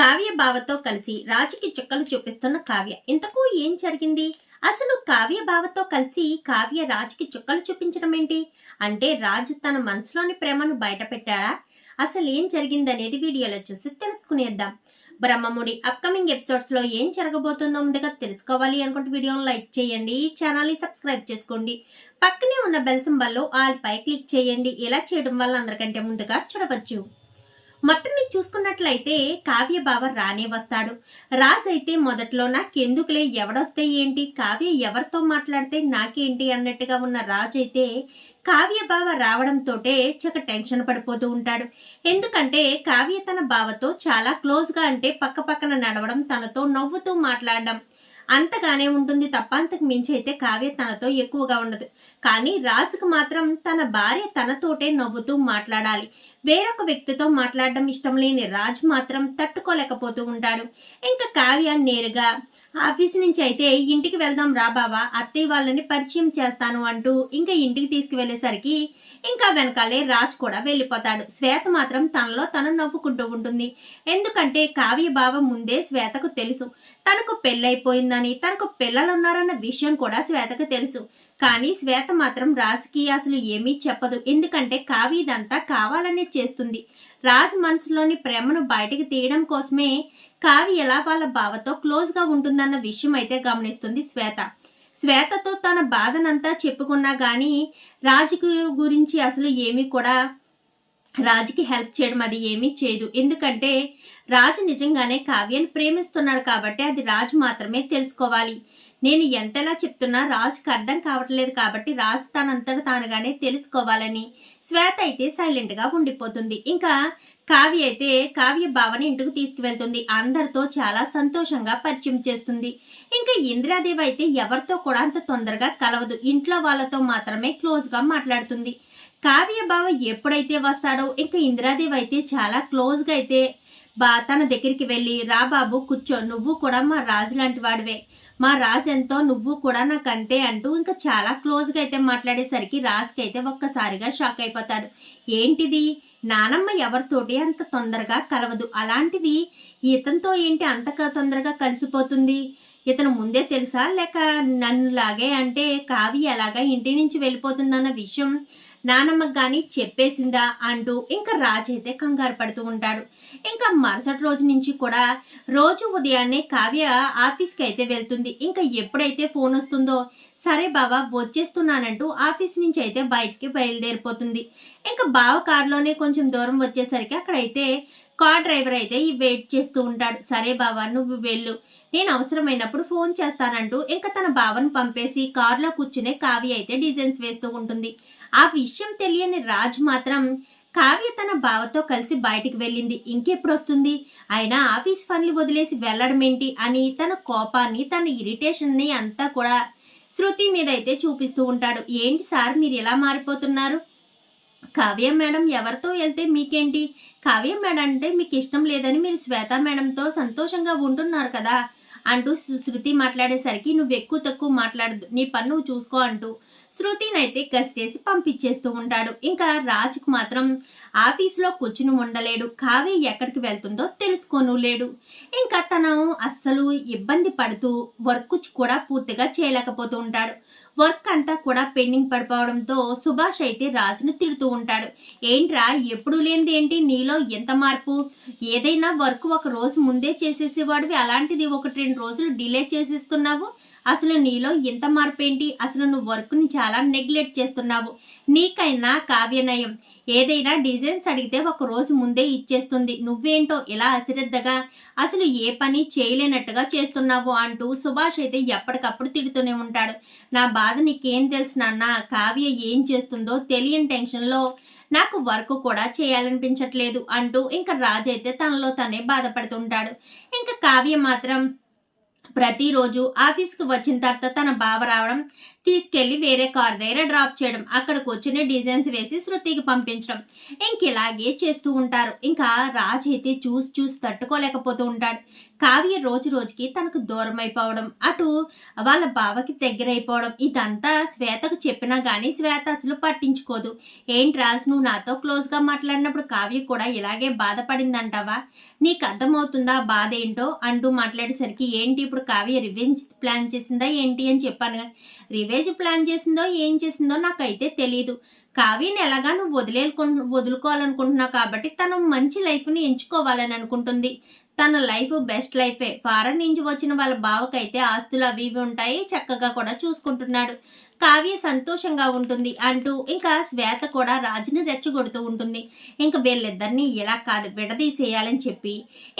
కావ్య బావతో కలిసి రాజుకి చుక్కలు చూపిస్తున్న కావ్య. ఇంతకు ఏం జరిగింది? అసలు కావ్య బావతో కలిసి కావ్య రాజుకి చుక్కలు చూపించడం ఏంటి? అంటే రాజు తన మనసులోని ప్రేమను బయట పెట్టాడా అసలు ఏం జరిగిందనేది వీడియోలో చూసి తెలుసుకునేద్దాం. బ్రహ్మముడి అప్కమింగ్ ఎపిసోడ్స్లో ఏం జరగబోతుందో ముందుగా తెలుసుకోవాలి అనుకుంటే వీడియోని లైక్ చేయండి ఛానల్ని సబ్స్క్రైబ్ చేసుకోండి. పక్కనే ఉన్న బెల్ సింబల్ ఆల్ క్లిక్ చేయండి. ఇలా చేయడం వల్ల అందరికంటే ముందుగా చూడవచ్చు. మొత్తం మీరు చూసుకున్నట్లయితే కావ్య బావ రానే వస్తాడు. రాజ్ అయితే మొదట్లో నాకెందుకులే ఎవడొస్తే ఏంటి? కావ్య ఎవరితో మాట్లాడితే నాకేంటి అన్నట్టుగా ఉన్న రాజ్ అయితే కావ్య బావ రావడంతోటే చక్క టెన్షన్ పడిపోతూ ఉంటాడు. ఎందుకంటే కావ్య తన బావతో చాలా క్లోజ్గా అంటే పక్క పక్కన నడవడం తనతో నవ్వుతూ మాట్లాడడం. అంతగానే ఉంటుంది తప్ప అంతకు మించి అయితే కావ్య తనతో ఎక్కువగా ఉండదు. కానీ రాజుకు మాత్రం తన భార్య తనతోటే నవ్వుతూ మాట్లాడాలి. వేరొక వ్యక్తితో మాట్లాడడం ఇష్టం లేని రాజు మాత్రం తట్టుకోలేకపోతూ ఉంటాడు. ఇంకా కావ్య నేరుగా ఆఫీస్ నుంచి అయితే ఇంటికి వెళ్దాం రా బావా అత్తయ్య వాళ్ళని పరిచయం చేస్తాను అంటూ ఇంకా ఇంటికి తీసుకువెళ్ళేసరికి ఇంకా వెనకాలే రాజ్ కూడా వెళ్ళిపోతాడు. శ్వేత మాత్రం తనలో తను నవ్వుకుంటూ ఉంటుంది. ఎందుకంటే కావ్య బావ ముందే శ్వేతకు తెలుసు. తనకు పెళ్ళైపోయిందని తనకు పిల్లలున్నారన్న విషయం కూడా శ్వేతకు తెలుసు. కానీ శ్వేత మాత్రం రాజకీయ అసలు ఏమీ చెప్పదు. ఎందుకంటే కావ్య ఇదంతా కావాలనే చేస్తుంది. రాజ్ మనసులోని ప్రేమను బయటికి తీయడం కోసమే కావ్య ఎలా వాళ్ళ బావతో క్లోజ్గా ఉంటుందన్న విషయం అయితే గమనిస్తుంది శ్వేత. శ్వేతతో తన బాధనంతా చెప్పుకున్నా కానీ రాజుకు గురించి అసలు ఏమీ కూడా రాజుకి హెల్ప్ చేయడం అది ఏమీ చేయదు. ఎందుకంటే రాజు నిజంగానే కావ్యని ప్రేమిస్తున్నాడు కాబట్టి అది రాజు మాత్రమే తెలుసుకోవాలి. నేను ఎంతలా చెప్తున్నా రాజుకి అర్థం కావట్లేదు కాబట్టి రాజు తనంతట తానుగానే తెలుసుకోవాలని. శ్వేత అయితే సైలెంట్గా ఉండిపోతుంది. ఇంకా కావ్య అయితే కావ్య భావన ఇంటికి తీసుకువెళ్తుంది. అందరితో చాలా సంతోషంగా పరిచయం చేస్తుంది. ఇంకా ఇందిరాదేవి అయితే ఎవరితో కూడా అంత తొందరగా కలవదు. ఇంట్లో వాళ్ళతో మాత్రమే క్లోజ్గా మాట్లాడుతుంది. కావ్య బావ ఎప్పుడైతే వస్తాడో ఇంకా ఇందిరాదేవి అయితే చాలా క్లోజ్గా అయితే బా తన దగ్గరికి వెళ్ళి రా బాబు కూర్చో. నువ్వు కూడా మా రాజు లాంటి వాడివే. మా రాజు ఎంతో నువ్వు కూడా నాకు అంతే అంటూ ఇంకా చాలా క్లోజ్గా అయితే మాట్లాడేసరికి రాజుకి అయితే ఒక్కసారిగా షాక్ అయిపోతాడు. ఏంటిది? నానమ్మ ఎవరితోటి అంత తొందరగా కలవదు. అలాంటిది ఇతనితో ఏంటి అంత తొందరగా కలిసిపోతుంది? ఇతను ముందే తెలుసా? లేక నన్ను లాగే అంటే కావ్య ఎలాగా ఇంటి నుంచి వెళ్ళిపోతుందన్న విషయం నానమ్మకు కానీ చెప్పేసిందా అంటూ ఇంకా రాజు అయితే కంగారు పడుతూ ఉంటాడు. ఇంకా మరుసటి రోజు నుంచి కూడా రోజు ఉదయాన్నే కావ్య ఆఫీస్కి అయితే వెళ్తుంది. ఇంకా ఎప్పుడైతే ఫోన్ వస్తుందో సరే బావ వచ్చేస్తున్నానంటూ ఆఫీస్ నుంచి అయితే బయటికి బయలుదేరిపోతుంది. ఇంకా బావ కారులోనే కొంచెం దూరం వచ్చేసరికి అక్కడైతే కార్ డ్రైవర్ అయితే ఈ వెయిట్ చేస్తూ ఉంటాడు. సరే బావా నువ్వు వెళ్ళు. నేను అవసరమైనప్పుడు ఫోన్ చేస్తానంటూ ఇంకా తన బావను పంపేసి కారులో కూర్చునే కావ్య అయితే డిజైన్స్ వేస్తూ ఉంటుంది. ఆ విషయం తెలియని రాజ్ మాత్రం కావ్య తన బావతో కలిసి బయటికి వెళ్ళింది. ఇంకెప్పుడు వస్తుంది అయినా ఆఫీస్ పనులు వదిలేసి వెళ్ళడం ఏంటి అని తన కోపాన్ని తన ఇరిటేషన్ని అంతా కూడా శృతి మీద అయితే చూపిస్తూ ఉంటాడు. ఏంటి సార్ మీరు ఎలా మారిపోతున్నారు? కావ్య మేడం ఎవరితో వెళ్తే మీకేంటి? కావ్య మేడం అంటే మీకు ఇష్టం లేదని మీరు శ్వేత మేడంతో సంతోషంగా ఉంటున్నారు కదా? అంటూ శృతి మాట్లాడేసరికి నువ్వు ఎక్కువ తక్కువ మాట్లాడదు నీ పని నువ్వు చూసుకో అంటూ శృతినైతే గసిచేసి పంపించేస్తూ ఉంటాడు. ఇంకా రాజుకు మాత్రం ఆఫీసులో కూర్చుని ఉండలేడు. కావ్య ఎక్కడికి వెళ్తుందో తెలుసుకోను లేడు ఇంకా తను అస్సలు ఇబ్బంది పడుతూ వర్క్ కూడా పూర్తిగా చేయలేకపోతూ ఉంటాడు. వర్క్ అంతా కూడా పెండింగ్ పడిపోవడంతో సుభాష్ అయితే రాజును తిడుతూ ఉంటాడు. ఏంట్రా ఎప్పుడు లేనిది ఏంటి? నీలో ఎంత మార్పు? ఏదైనా వర్క్ ఒక రోజు ముందే చేసేసేవాడివి. అలాంటిది ఒకటి రెండు రోజులు డిలే చేసేస్తున్నావు అసలు నీలో ఇంత మార్పేంటి? అసలు నువ్వు వర్క్ని చాలా నెగ్లెక్ట్ చేస్తున్నావు. నీకైనా కావ్యనయం. ఏదైనా డిజైన్స్ అడిగితే ఒక రోజు ముందే ఇచ్చేస్తుంది. నువ్వేంటో ఇలా అశ్రద్ధగా అసలు ఏ పని చేయలేనట్టుగా చేస్తున్నావు అంటూ సుభాష్ అయితే ఎప్పటికప్పుడు తిడుతూనే ఉంటాడు. నా బాధ నీకేం తెలుసు నాన్న? కావ్య ఏం చేస్తుందో తెలియని టెన్షన్లో నాకు వర్క్ కూడా చేయాలనిపించట్లేదు అంటూ ఇంకా రాజు అయితే తనలో తనే బాధపడుతుంటాడు. ఇంకా కావ్య మాత్రం ప్రతిరోజు ఆఫీస్కి వచ్చిన తర్వాత తన బావ రావడం తీసుకెళ్ళి వేరే కార్ దగ్గర డ్రాప్ చేయడం అక్కడ కూర్చుని డిజైన్స్ వేసి శృతికి పంపించడం. ఇంక ఇలాగే చేస్తూ ఉంటారు. ఇంకా రాజ్ అయితే చూసి చూసి తట్టుకోలేకపోతూ ఉంటాడు. కావ్య రోజు రోజుకి తనకు దూరం అయిపోవడం అటు వాళ్ళ బావకి దగ్గర అయిపోవడం ఇదంతా శ్వేతకు చెప్పినా కానీ శ్వేత అసలు పట్టించుకోదు. ఏంటి రాజు నువ్వు నాతో క్లోజ్గా మాట్లాడినప్పుడు కావ్య కూడా ఇలాగే బాధపడిందంటావా? నీకు అర్థమవుతుందా బాధ ఏంటో? అంటూ మాట్లాడేసరికి ఏంటి ఇప్పుడు కావ్య రివెంజ్ ప్లాన్ చేసిందా ఏంటి? అని చెప్పాను రివెంజ్ రివెంజ్ ప్లాన్ చేసిందో ఏం చేసిందో నాకైతే తెలియదు కావ్యని ఎలాగా నువ్వు వదిలేకు వదులుకోవాలనుకుంటున్నావు కాబట్టి తను మంచి లైఫ్ని ఎంచుకోవాలని అనుకుంటుంది. తన లైఫ్ బెస్ట్ లైఫే. ఫారెన్ నుంచి వచ్చిన వాళ్ళ బావకైతే ఆస్తులు అవి ఇవి ఉంటాయి చక్కగా కూడా చూసుకుంటున్నాడు. కావ్య సంతోషంగా ఉంటుంది అంటూ ఇంకా శ్వేత కూడా రాజుని రెచ్చగొడుతూ ఉంటుంది. ఇంకా వీళ్ళిద్దరిని ఇలా కాదు విడదీసేయాలని చెప్పి.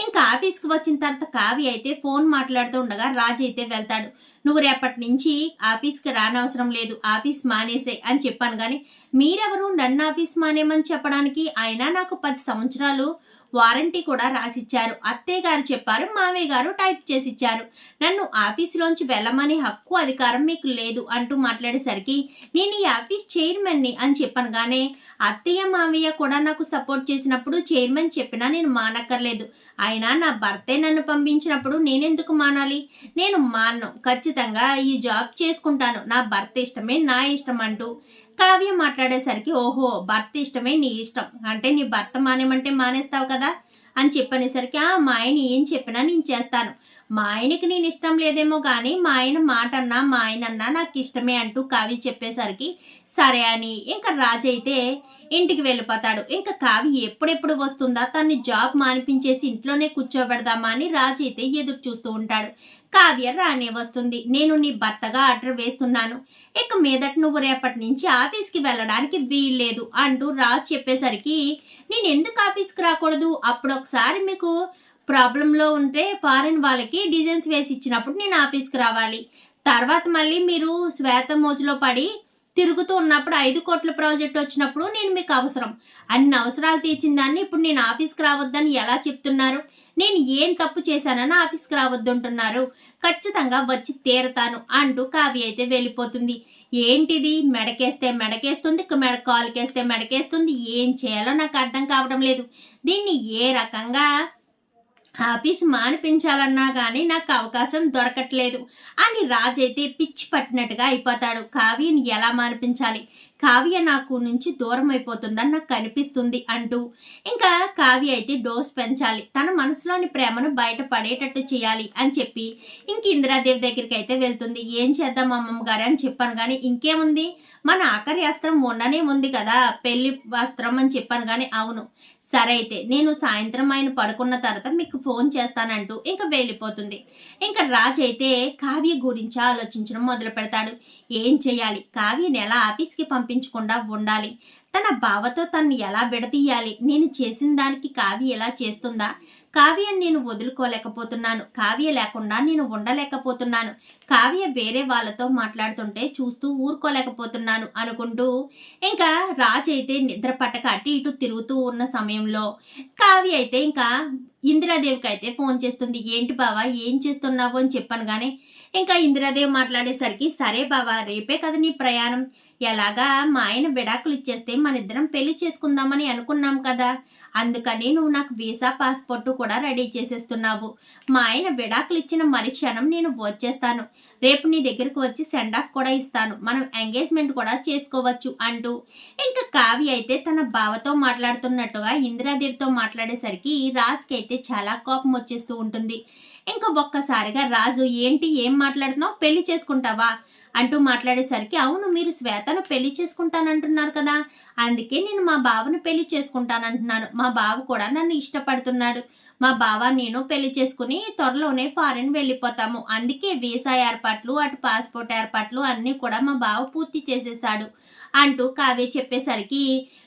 ఇంకా ఆఫీస్కి వచ్చిన తర్వాత కావ్య అయితే ఫోన్ మాట్లాడుతూ ఉండగా రాజు అయితే వెళ్తాడు. నువ్వు రేపటి నుంచి ఆఫీస్కి రానవసరం లేదు ఆఫీస్ మానేసే అని చెప్పాను కానీ మీరెవరు నన్ను ఆఫీస్ మానేమని చెప్పడానికి? ఆయన నాకు పది సంవత్సరాలు వారంటీ కూడా రాసిచ్చారు. అత్తయ్య గారు చెప్పారు మామయ్య గారు టైప్ చేసి ఇచ్చారు నన్ను ఆఫీసులోంచి వెళ్ళమని హక్కు అధికారం మీకు లేదు అంటూ మాట్లాడేసరికి నేను ఈ ఆఫీస్ చైర్మన్ని అని చెప్పనగానే అత్తయ్య మామయ్య కూడా నాకు సపోర్ట్ చేసినప్పుడు చైర్మన్ చెప్పినా నేను మానక్కర్లేదు. అయినా నా భర్తే నన్ను పంపించినప్పుడు నేనెందుకు మానాలి? నేను మాన్ను. ఖచ్చితంగా ఈ జాబ్ చేసుకుంటాను. నా భర్త ఇష్టమే నా ఇష్టం అంటూ కావ్య మాట్లాడేసరికి ఓహో భర్త ఇష్టమే నీ ఇష్టం. అంటే నీ భర్త మానేమంటే మానేస్తావు కదా? అని చెప్పనేసరికి ఆ మా ఆయన ఏం చెప్పినా నేను చేస్తాను. మా ఆయనకి నేను ఇష్టం లేదేమో కానీ మా ఆయన మాట అన్నా మా ఆయన అన్నా నాకు ఇష్టమే అంటూ కావ్య చెప్పేసరికి సరే అని ఇంకా రాజు అయితే ఇంటికి వెళ్ళిపోతాడు. ఇంకా కావి ఎప్పుడెప్పుడు వస్తుందా? తన్ని జాబ్ మానిపించేసి ఇంట్లోనే కూర్చోబెడదామా అని రాజు అయితే ఎదురు చూస్తూ ఉంటాడు. కావ్య రానే వస్తుంది. నేను నీ భర్తగా ఆర్డర్ వేస్తున్నాను. ఇక మీదట నువ్వు రేపటి నుంచి ఆఫీస్కి వెళ్ళడానికి వీల్లేదు అంటూ రాజు చెప్పేసరికి నేను ఎందుకు ఆఫీస్కి రాకూడదు? అప్పుడు ఒకసారి మీకు ప్రాబ్లంలో ఉంటే ఫారెన్ వాళ్ళకి డిజైన్స్ వేసి ఇచ్చినప్పుడు నేను ఆఫీస్కి రావాలి. తర్వాత మళ్ళీ మీరు శ్వేత మోజులో పడి తిరుగుతూ ఉన్నప్పుడు ఐదు కోట్ల ప్రాజెక్ట్ వచ్చినప్పుడు నేను మీకు అవసరం. అన్ని అవసరాలు తీర్చిన దాన్ని ఇప్పుడు నేను ఆఫీస్కి రావద్దని ఎలా చెప్తున్నారు? నేను ఏం తప్పు చేశానని ఆఫీస్కి రావద్దంటున్నారు. ఖచ్చితంగా వచ్చి తీరతాను అంటూ కావ్య అయితే వెళ్ళిపోతుంది. ఏంటిది? మెడకేస్తే మెడకేస్తుంది మెడ కాలుకేస్తే మెడకేస్తుంది ఏం చేయాలో నాకు అర్థం కావడం లేదు. దీన్ని ఏ రకంగా ఆఫీస్ మానిపించాలన్నా కానీ నాకు అవకాశం దొరకట్లేదు. అని రాజైతే పిచ్చి పట్టినట్టుగా అయిపోతాడు. కావ్యని ఎలా మానిపించాలి? కావ్య నాకు నుంచి దూరం అయిపోతుందని నాకు కనిపిస్తుంది అంటూ. ఇంకా కావ్య అయితే డోస్ పెంచాలి. తన మనసులోని ప్రేమను బయట పడేటట్టు చేయాలి అని చెప్పి ఇంక ఇందిరాదేవి దగ్గరికి అయితే వెళ్తుంది. ఏం చేద్దాం అమ్మమ్మ గారు అని చెప్పాను కానీ ఇంకేముంది? మన ఆఖరి అస్త్రం ఉండనే ఉంది కదా పెళ్ళి వస్త్రం అని చెప్పాను కానీ అవును. సరే అయితే నేను సాయంత్రం ఆయన పడుకున్న తర్వాత మీకు ఫోన్ చేస్తానంటూ ఇంకా వెళ్ళిపోతుంది. ఇంకా రాజ్ అయితే కావ్య గురించి ఆలోచించడం మొదలు పెడతాడు ఏం చేయాలి కావ్యని ఎలా ఆఫీస్కి పంపించకుండా ఉండాలి? తన బావతో తను ఎలా విడదీయాలి? నేను చేసిన దానికి కావ్య ఎలా చేస్తుందా? కావ్యని నేను వదులుకోలేకపోతున్నాను. కావ్య లేకుండా నేను ఉండలేకపోతున్నాను. కావ్య వేరే వాళ్ళతో మాట్లాడుతుంటే చూస్తూ ఊరుకోలేకపోతున్నాను అనుకుంటూ ఇంకా రాజు అయితే నిద్ర పట్టక అటు ఇటు తిరుగుతూ ఉన్న సమయంలో కావ్య అయితే ఇంకా ఇందిరాదేవికి అయితే ఫోన్ చేస్తుంది. ఏంటి బావా ఏం చేస్తున్నావు? అని చెప్పాను కానీ ఇంకా ఇందిరాదేవి మాట్లాడేసరికి సరే బావా రేపే కదా నీ ప్రయాణం. ఎలాగా మా ఆయన విడాకులు ఇచ్చేస్తే మన ఇద్దరం పెళ్ళి చేసుకుందామని అనుకున్నాం కదా. అందుకని నువ్వు నాకు వీసా పాస్పోర్ట్ కూడా రెడీ చేసేస్తున్నావు. మా ఆయన విడాకులు ఇచ్చిన మరుక్షణం నేను వచ్చేస్తాను. రేపు నీ దగ్గరకు వచ్చి సెండ్ ఆఫ్ కూడా ఇస్తాను. మనం ఎంగేజ్మెంట్ కూడా చేసుకోవచ్చు అంటూ. ఇంకా కావి అయితే తన బావతో మాట్లాడుతున్నట్టుగా ఇందిరాదేవితో మాట్లాడేసరికి రాజ్కి అయితే చాలా కోపం వచ్చేస్తూ ఉంటుంది. ఇంకా ఒక్కసారిగా రాజు ఏంటి? ఏం మాట్లాడుతున్నావు? పెళ్ళి చేసుకుంటావా? అంటూ మాట్లాడేసరికి అవును మీరు శ్వేతను పెళ్ళి చేసుకుంటానంటున్నారు కదా. అందుకే నేను మా బావను పెళ్ళి చేసుకుంటానంటున్నాను. మా బావ కూడా నన్ను ఇష్టపడుతున్నాడు. మా బావ నేను పెళ్ళి చేసుకుని త్వరలోనే ఫారెన్ వెళ్ళిపోతాము. అందుకే వీసా ఏర్పాట్లు అటు పాస్పోర్ట్ ఏర్పాట్లు అన్నీ కూడా మా బావ పూర్తి చేసేశాడు. అంటూ కావ్య చెప్పేసరికి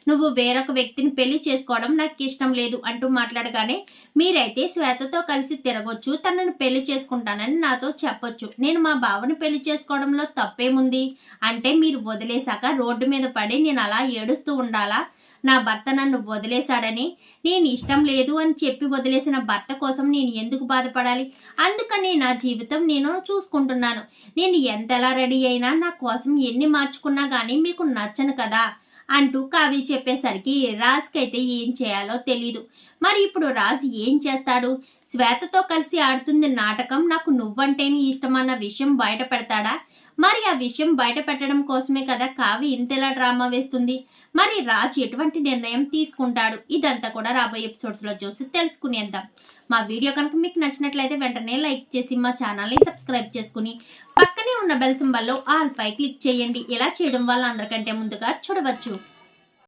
నువ్వు వేరొక వ్యక్తిని పెళ్ళి చేసుకోవడం నాకు ఇష్టం లేదు అంటూ మాట్లాడగానే మీరైతే శ్వేతతో కలిసి తిరగొచ్చు తనను పెళ్ళి చేసుకుంటానని నాతో చెప్పొచ్చు. నేను మా బావను పెళ్ళి చేసుకోవడంలో తప్పేముంది? అంటే మీరు వదిలేశాక రోడ్డు మీద పడి నేను అలా ఏడుస్తూ ఉండాలా? నా భర్త నన్ను వదిలేశాడని నేను ఇష్టం లేదు అని చెప్పి వదిలేసిన భర్త కోసం నేను ఎందుకు బాధపడాలి? అందుకని నా జీవితం నేను చూసుకుంటున్నాను. నేను ఎంతలా రెడీ అయినా నా కోసం ఎన్ని మార్చుకున్నా కానీ మీకు నచ్చను కదా? అంటూ కావి చెప్పేసరికి రాజ్కైతే ఏం చేయాలో తెలీదు. మరి ఇప్పుడు రాజ్ ఏం చేస్తాడు? శ్వేతతో కలిసి ఆడుతుంది నాటకం నాకు నువ్వంటేనే ఇష్టమన్న విషయం బయట పెడతాడా? మరి ఆ విషయం బయట పెట్టడం కోసమే కదా కావ్య ఇంతలా డ్రామా వేస్తుంది? మరి రాజ్ ఎటువంటి నిర్ణయం తీసుకుంటాడు? ఇదంతా కూడా రాబోయే ఎపిసోడ్స్లో చూసి తెలుసుకునేద్దాం. మా వీడియో కనుక మీకు నచ్చినట్లయితే వెంటనే లైక్ చేసి మా ఛానల్ని సబ్స్క్రైబ్ చేసుకుని పక్కనే ఉన్న బెల్ సింబల్లో ఆల్ పై క్లిక్ చేయండి. ఇలా చేయడం వల్ల అందరికంటే ముందుగా చూడవచ్చు.